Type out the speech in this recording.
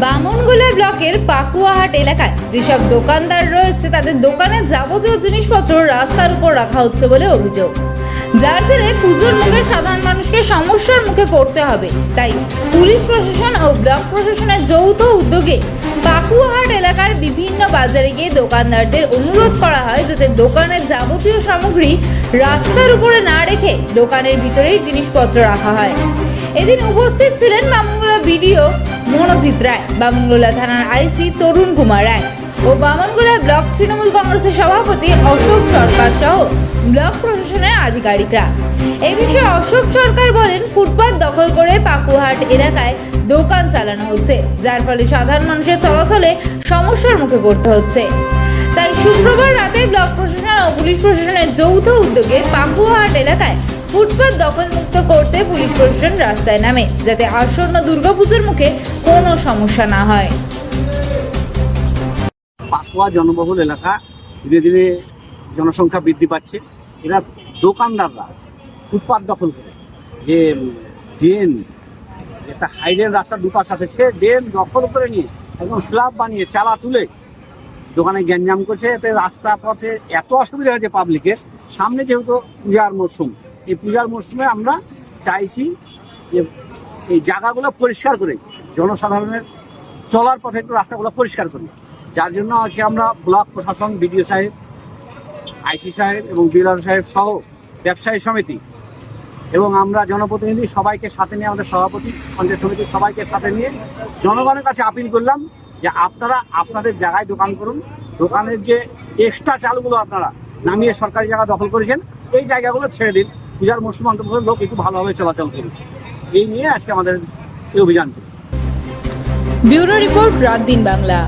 বামনগোলা ব্লকের পাকুয়াহাট এলাকায় যেসব দোকানদার রয়েছে, তাদের দোকানের যাবতীয় জিনিসপত্র রাস্তার উপর রাখা হচ্ছে বলে অভিযোগ। যার জেরে পুজোর মুখে সাধারণ মানুষকে সমস্যার মুখে পড়তে হবে। তাই পুলিশ প্রশাসন ও ব্লক প্রশাসনের যৌথ উদ্যোগে পাকুয়াহাট এলাকার বিভিন্ন বাজারে গিয়ে দোকানদারদের অনুরোধ করা হয় যাতে দোকানের যাবতীয় সামগ্রী রাস্তার উপরে না রেখে দোকানের ভিতরেই জিনিসপত্র রাখা হয়। এদিন উপস্থিত ছিলেন বামনগোলা বিডিও মনোজিৎ রায়, বামনগোলা থানার আইসি তরুণ কুমার রায় ও বামনগোলা ব্লক তৃণমূল কংগ্রেসের সভাপতি অশোক সরকার সহ ব্লক প্রশাসনের আধিকারিকরা। এ বিষয়ে অশোক সরকার বলেন, ফুটপাত দখল করে পাকুহাট এলাকায় দোকান চালানো হচ্ছে, যার ফলে সাধারণ মানুষের চলাচলে সমস্যার মুখে পড়তে হচ্ছে। তাই শুক্রবার রাতে ব্লক প্রশাসন ও পুলিশ প্রশাসনের যৌথ উদ্যোগে পাকুয়াহাট এলাকায় ফুটপাত দখলমুক্ত করতে পুলিশ প্রশাসন রাস্তায় নামে, যাতে আসন্ন দুর্গাপুজোর মুখে কোনো সমস্যা না হয়। পাকুয়া জনবহুল এলাকা, ধীরে ধীরে জনসংখ্যা বৃদ্ধি পাচ্ছে। এরা দোকানদাররা ফুটপাত দখল করে। যে ড্রেন, একটা হাইডেন রাস্তা দুপাশ আছে, সে ড্রেন দখল করে নিয়ে একদম স্ল্যাব বানিয়ে চালা তুলে দোকানে গ্যাঞ্জাম করছে। এতে রাস্তা পথে এত অসুবিধা হয়েছে পাবলিকের সামনে যেহেতু পূজার মরশুম এই পূজার মরশুমে আমরা চাইছি যে এই জায়গাগুলো পরিষ্কার করে, জনসাধারণের চলার পথে একটু রাস্তাগুলো পরিষ্কার করি। যার জন্য আজকে আমরা ব্লক প্রশাসন, বিডিও সাহেব, আইসি সাহেব এবং বিএলআর সাহেব সহ ব্যবসায়ী সমিতি এবং আমরা জনপ্রতিনিধি সবাইকে সাথে নিয়ে, আমাদের সভাপতি, পঞ্চায়েত সমিতির সবাইকে সাথে নিয়ে জনগণের কাছে আপিল করলাম যে আপনারা আপনাদের জায়গায় দোকান করুন। দোকানের যে এক্সট্রা চালগুলো আপনারা নামিয়ে সরকারি জায়গা দখল করেছেন, এই জায়গাগুলো ছেড়ে দিন। পূজার মৌসুম অন্তর্ভুক্ত লোক একটু ভালোভাবে চলাচল করবে। এই নিয়ে আজকে আমাদের এই অভিযান ছিল। ব্যুরো রিপোর্ট রাত দিন বাংলা।